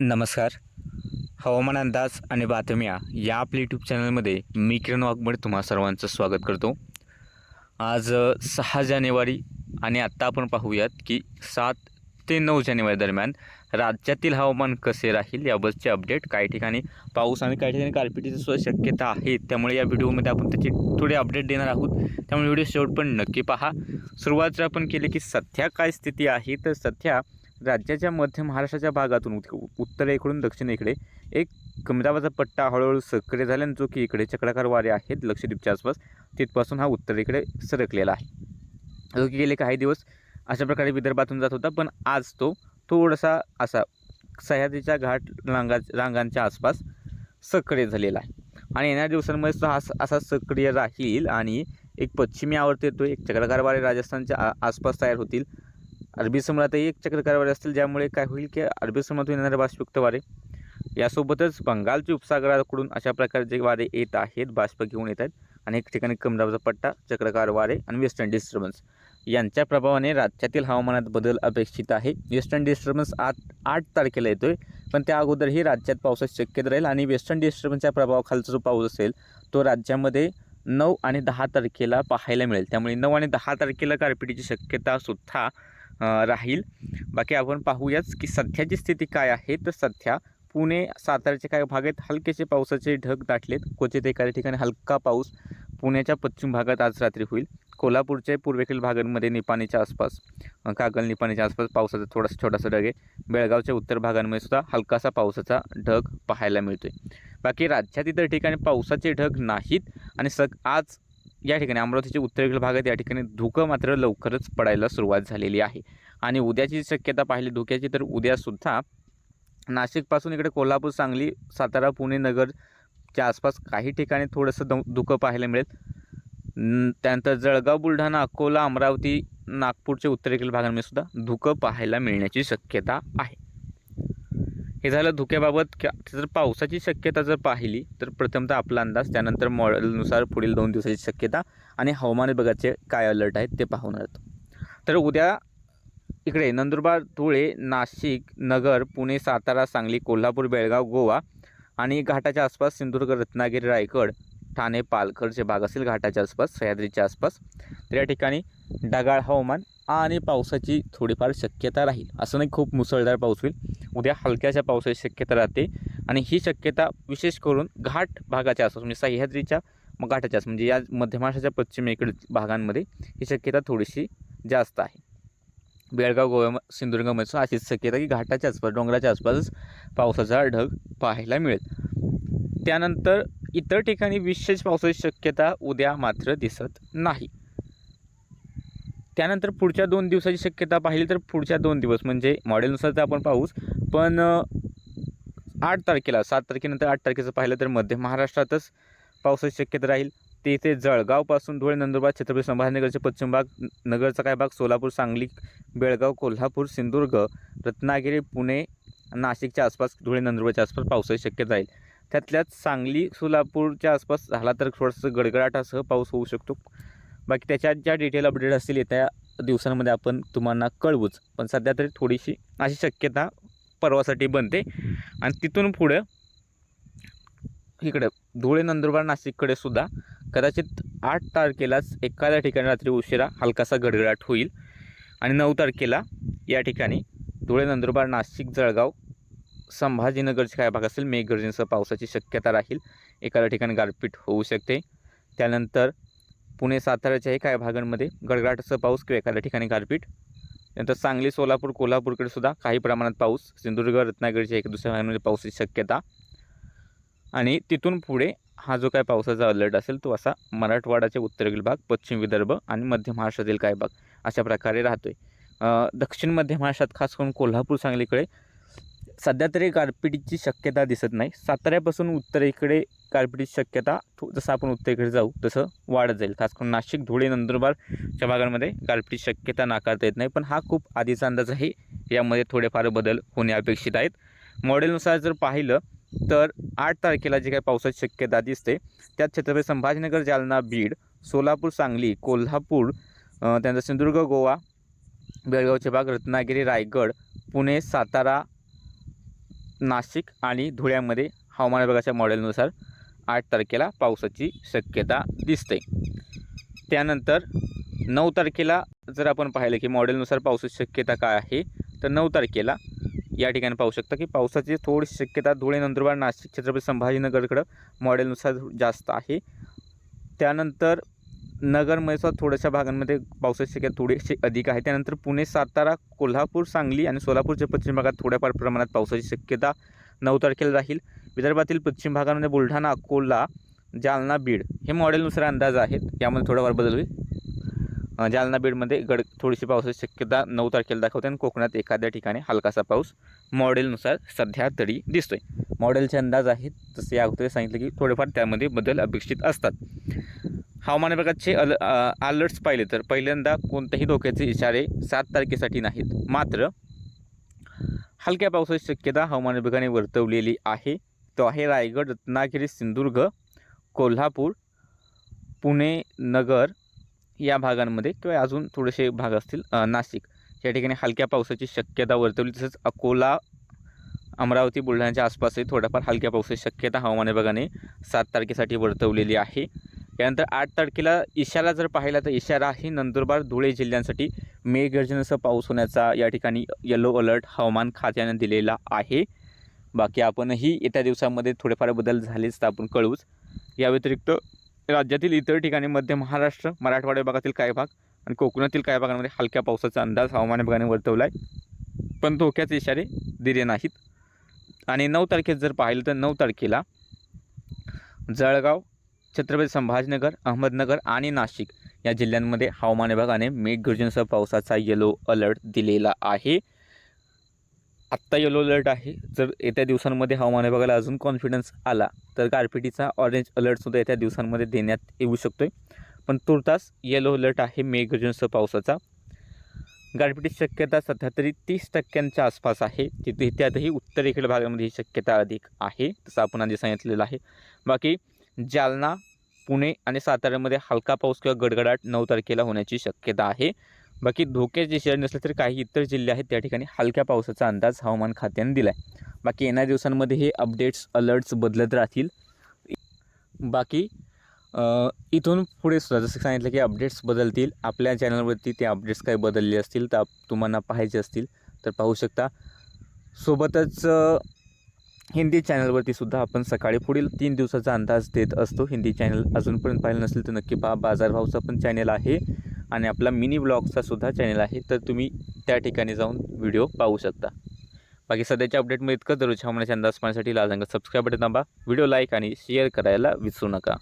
नमस्कार. हवामान अंदाज आणि बातम्या या आपल्या यूट्यूब चॅनलमध्ये मी किरण वाघमोडे तुम्हा सर्वांचं स्वागत करतो. आज सहा जानेवारी आणि आत्ता आपण पाहूयात की सात ते नऊ जानेवारी दरम्यान राज्यातील हवामान कसे राहील याबाबतचे अपडेट काही ठिकाणी पाऊस आणि काही ठिकाणी गारपिटीची सुद्धा शक्यता आहे त्यामुळे या व्हिडिओमध्ये आपण त्याचे थोडे अपडेट देणार आहोत. त्यामुळे व्हिडिओ शेवट पण नक्की पहा. सुरुवात जर आपण केली की सध्या काय स्थिती आहे तर सध्या राज्याच्या मध्य महाराष्ट्राच्या भागातून उत्तरेकडून दक्षिणेकडे एक कमी दाबाचा पट्टा हळूहळू सक्रिय झाल्याने जो की इकडे चक्राकार वारे आहेत लक्षद्वीपच्या आसपास तिथपासून हा उत्तरेकडे सरकलेला आहे. जो की गेले काही दिवस अशा प्रकारे विदर्भातून जात होता पण आज तो थोडासा असा सह्याद्रीच्या घाट रांगा रांगांच्या आसपास सक्रिय झालेला आहे. आणि येणाऱ्या दिवसांमध्ये तो हा असा सक्रिय राहील आणि एक पश्चिमी आवर्त येतो एक चक्राकार वारे राजस्थानच्या आसपास तयार होतील अरबी समुद्रातही एक चक्रकारवारे असतील ज्यामुळे काय होईल की अरबी समुद्रातून येणारे बाष्पयुक्त वारे यासोबतच बंगालच्या उपसागराकडून अशा प्रकारचे वारे येत आहेत बाष्प घेऊन येत आहेत अनेक ठिकाणी कमदाबाचा पट्टा चक्रकार वारे आणि वेस्टर्न डिस्टर्बन्स. यांच्या प्रभावाने राज्यातील हवामानात बदल अपेक्षित आहे. वेस्टर्न डिस्टर्बन्स आठ आठ तारखेला येतोय पण त्या अगोदरही राज्यात पावसाची शक्यता राहील आणि वेस्टर्न डिस्टर्बन्सच्या प्रभावाखालचा जो पाऊस असेल तो राज्यामध्ये नऊ आणि दहा तारखेला पाहायला मिळेल. त्यामुळे नऊ आणि दहा तारखेला गारपिटीची शक्यतासुद्धा राहील. बाकी आपण पाहूयाच की सध्याची स्थिती काय आहे तर सध्या पुणे साताऱ्याचे काही भाग आहेत. हलकेसे पावसाचे ढग दाटलेत. क्वचित एखाद्या ठिकाणी हलका पाऊस पुण्याच्या पश्चिम भागात आज रात्री होईल. कोल्हापूरच्या पूर्वेकडील भागांमध्ये निपाणीच्या आसपास कागल निपाणीच्या आसपास पावसाचा थोडासा छोटासा ढग आहे. बेळगावच्या उत्तर भागांमध्ये सुद्धा हलकासा पावसाचा ढग पाहायला मिळतोय. बाकी राज्यात इतर ठिकाणी पावसाचे ढग नाहीत आणि सग आज या ठिकाणी अमरावतीच्या उत्तरेकडील भागात या ठिकाणी धुकं मात्र लवकरच पडायला सुरुवात झालेली आहे. आणि उद्याची शक्यता पाहिली धुक्याची तर उद्यासुद्धा नाशिकपासून इकडे कोल्हापूर सांगली सातारा पुणे नगरच्या आसपास काही ठिकाणी थोडंसं दु धुकं पाहायला मिळेल. त्यानंतर जळगाव बुलढाणा अकोला अमरावती नागपूरच्या उत्तरेकडील भागांमध्ये सुद्धा धुकं पाहायला मिळण्याची शक्यता आहे. हे झालं धुक्याबाबत जर पावसाची शक्यता जर पाहिली तर प्रथमतः आपला अंदाज त्यानंतर मॉडेलनुसार पुढील दोन दिवसाची शक्यता आणि हवामान विभागाचे काय अलर्ट आहेत ते पाहून तर उद्या इकडे नंदुरबार धुळे नाशिक नगर पुणे सातारा सांगली कोल्हापूर बेळगाव गोवा आणि घाटाच्या आसपास सिंधुदुर्ग रत्नागिरी रायगड ठाणे पालघरचे भाग असेल घाटाच्या आसपास सह्याद्रीच्या आसपास. तर या ठिकाणी ढगाळ हवामान आणि पावसाची थोडीफार शक्यता राहील. असं नाही खूप मुसळधार पाऊस होईल. उद्या हलक्याच्या पावसाची शक्यता राहते. आणि ही शक्यता विशेष करून घाट भागाच्या आसपास म्हणजे सह्याद्रीच्या मग घाटाच्या आसपास म्हणजे या मध्यमाशाच्या पश्चिमेकडील भागांमध्ये ही शक्यता थोडीशी जास्त आहे. बेळगाव गोव्या सिंधुदुर्गमध्ये अशीच शक्यता की घाटाच्या आसपास डोंगराच्या आसपासच पावसाचा ढग पाहायला मिळेल. त्यानंतर इतर ठिकाणी विशेष पावसाची शक्यता उद्या मात्र दिसत नाही. त्यानंतर पुढच्या दोन दिवसाची शक्यता पाहिली तर पुढच्या दोन दिवस म्हणजे मॉडेलनुसार तर आपण पाहूच. पण आठ तारखेला सात तारखेनंतर आठ तारखेचं पाहिलं तर मध्य महाराष्ट्रातच पावसाची शक्यता राहील. ते इथे जळगावपासून धुळे नंदुरबार छत्रपती संभाजीनगरचे पश्चिम भाग नगरचा काय भाग सोलापूर सांगली बेळगाव कोल्हापूर सिंधुदुर्ग रत्नागिरी पुणे नाशिकच्या आसपास धुळे नंदुरबारच्या आसपास पावसाची शक्यता राहील. त्यातल्याच सांगली सोलापूरच्या आसपास झाला तर थोडंसं गडगडाटासह पाऊस होऊ शकतो. बाकी त्याच्यात ज्या डिटेल अपडेट असतील येत्या दिवसांमध्ये आपण तुम्हाला कळवूच. पण सध्या तरी थोडीशी अशी शक्यता परवासाठी बनते. आणि तिथून पुढं इकडं धुळे नंदुरबार नाशिककडे सुद्धा कदाचित आठ तारखेलाच एखाद्या ठिकाणी रात्री उशिरा हलकासा गडगडाट होईल. आणि नऊ तारखेला या ठिकाणी धुळे नंदुरबार नाशिक जळगाव संभाजीनगरचे काय भाग असेल मेघगर्जनेसह पावसाची शक्यता राहील. एखाद्या ठिकाणी गारपीट होऊ शकते. त्यानंतर पुणे साताऱ्याच्याही काही भागांमध्ये गडगडाटाचा पाऊस किंवा एखाद्या ठिकाणी गारपीट. त्यानंतर सांगली सोलापूर कोल्हापूरकडे सुद्धा काही प्रमाणात पाऊस. सिंधुदुर्ग रत्नागिरीच्या एक दुसऱ्या भागांमध्ये पावसाची शक्यता. आणि तिथून पुढे हा जो काय पावसाचा अलर्ट असेल तो असा मराठवाडाच्या उत्तरेकडील भाग पश्चिम विदर्भ आणि मध्य महाराष्ट्रातील काही भाग अशा प्रकारे राहतो आहे दक्षिण मध्य महाराष्ट्रात खास करून कोल्हापूर सांगलीकडे सध्या तरी गारपिटीची शक्यता दिसत नाही. साताऱ्यापासून उत्तरेकडे गारपिटीची शक्यता जसं आपण उत्तरेकडे जाऊ तसं वाढत जाईल. खास करून नाशिक धुळे नंदुरबारच्या भागांमध्ये गारपिटीची शक्यता नाकारता येत नाही. पण हा खूप आधीचा अंदाज आहे. यामध्ये थोडेफार बदल होणे अपेक्षित आहेत. मॉडेलनुसार जर पाहिलं तर आठ तारखेला जी काही पावसाची शक्यता दिसते त्यात छत्रपती संभाजीनगर जालना बीड सोलापूर सांगली कोल्हापूर त्यानंतर सिंधुदुर्ग गोवा बेळगावचे भाग रत्नागिरी रायगड पुणे सातारा नाशिक आणि धुळ्यामध्ये हवामान विभागाच्या मॉडेलनुसार आठ तारखेला पावसाची शक्यता दिसते. त्यानंतर नऊ तारखेला जर आपण पाहिलं की मॉडेलनुसार पावसाची शक्यता काय आहे तर नऊ तारखेला या ठिकाणी पाहू शकता की पावसाची थोडी शक्यता धुळे नंदुरबार नाशिक छत्रपती संभाजीनगरकडं मॉडेलनुसार जास्त आहे. त्यानंतर नगर म्हैसूर थोड्याशा भागांमध्ये पावसाची शक्यता थोडीशी अधिक आहे. त्यानंतर पुणे सातारा कोल्हापूर सांगली आणि सोलापूरच्या पश्चिम भागात थोड्याफार प्रमाणात पावसाची शक्यता नऊ तारखेला राहील. विदर्भातील पश्चिम भागामध्ये बुलढाणा अकोला जालना बीड हे मॉडेलनुसार अंदाज आहेत. यामध्ये थोडाफार बदल होईल. जालना बीडमध्ये गड थोडीशी पावसाची शक्यता नऊ तारखेला दाखवते आणि कोकणात एखाद्या ठिकाणी हलकासा पाऊस मॉडेलनुसार सध्या तरी दिसतोय. मॉडेलचे अंदाज आहेत. तसे या अगोदर सांगितलं की थोडेफार त्यामध्ये बदल अपेक्षित असतात. हवामान विभागाचे अल अलर्ट्स पाहिले तर पहिल्यांदा कोणत्याही धोक्याचे इशारे सात तारखेसाठी नाहीत. मात्र हलक्या पावसाची शक्यता हवामान विभागाने वर्तवलेली आहे. तो आहे रायगड रत्नागिरी सिंधुदुर्ग कोल्हापूर पुणे नगर या भागांमध्ये किंवा अजून थोडेसे भाग असतील नाशिक. या ठिकाणी हलक्या पावसाची शक्यता वर्तवली. तसंच अकोला अमरावती बुलढाण्याच्या आसपासही थोड्याफार हलक्या पावसाची शक्यता हवामान विभागाने सात तारखेसाठी वर्तवलेली आहे. यानंतर आठ तारखेला इशारा जर पाहिला तर इशारा आहे नंदुरबार धुळे जिल्ह्यांसाठी मेघगर्जनेसह पाऊस होण्याचा या ठिकाणी येलो अलर्ट हवामान खात्याने दिलेला आहे. बाकी आपणही येत्या दिवसामध्ये थोडेफार बदल झालेच तर आपण कळूच. या व्यतिरिक्त राज्यातील इतर ठिकाणी मध्य महाराष्ट्र मराठवाड्या भागातील काही भाग आणि कोकणातील काही भागांमध्ये हलक्या पावसाचा अंदाज हवामान विभागाने वर्तवला आहे पण धोक्याचे इशारे दिले नाहीत. आणि नऊ तारखेत जर पाहिलं तर नऊ तारखेला जळगाव छत्रपती संभाजीनगर अहमदनगर आणि नाशिक या जिल्ह्यांमध्ये हवामान विभागाने मेघगर्जनेसह पावसाचा येलो अलर्ट दिलेला आहे. आत्ता येलो अलर्ट आहे. जर येत्या दिवसांमध्ये हवामान विभागाला अजून कॉन्फिडन्स आला तर गारपिटीचा ऑरेंज अलर्टसुद्धा येत्या दिवसांमध्ये देण्यात येऊ शकतो आहे पण तुर्तास येलो अलर्ट आहे मेघगर्जनेसह पावसाचा. गारपिटीची शक्यता सध्या तरी तीस टक्क्यांच्या आसपास आहे. तिथे त्यातही उत्तरेकडील भागामध्ये ही शक्यता अधिक आहे तसं आपण आधी सांगितलेलं आहे. बाकी जालना पुणे आणि साताऱ्यामध्ये हलका पाऊस किंवा गडगडाट नऊ तारखेला होण्याची शक्यता आहे. बाकी धोक्याचे शहर नसले तरी काही इतर जिल्हे आहेत त्या ठिकाणी हलक्या पावसाचा अंदाज हवामान खात्याने दिला आहे बाकी येणाऱ्या दिवसांमध्ये हे अपडेट्स अलर्ट्स बदलत राहतील. बाकी इथून पुढे सुद्धा जसं सांगितलं की अपडेट्स बदलतील. आपल्या चॅनलवरती ते अपडेट्स काही बदलले असतील तर तुम्हाला पाहायचे असतील तर पाहू शकता. सोबतच हिंदी चॅनलवरती सुद्धा आपण सकाळी पुढील तीन दिवसाचा अंदाज देत असतो. हिंदी चॅनल अजूनपर्यंत पाहिलं नसेल तर नक्की पहा. बाजारभावचा पण चॅनल आहे आणि आपला मिनी ब्लॉगचा सुद्धा चॅनल आहे. तर तुम्ही त्या ठिकाणी जाऊन व्हिडिओ पाहू शकता. बाकी सध्याच्या अपडेटमध्ये इतकं दररोज हवामानाचे अंदाज पाहण्यासाठी लाल रंग सबस्क्राईब बटन दाबा व्हिडिओ लाईक आणि शेअर करायला विसरू नका.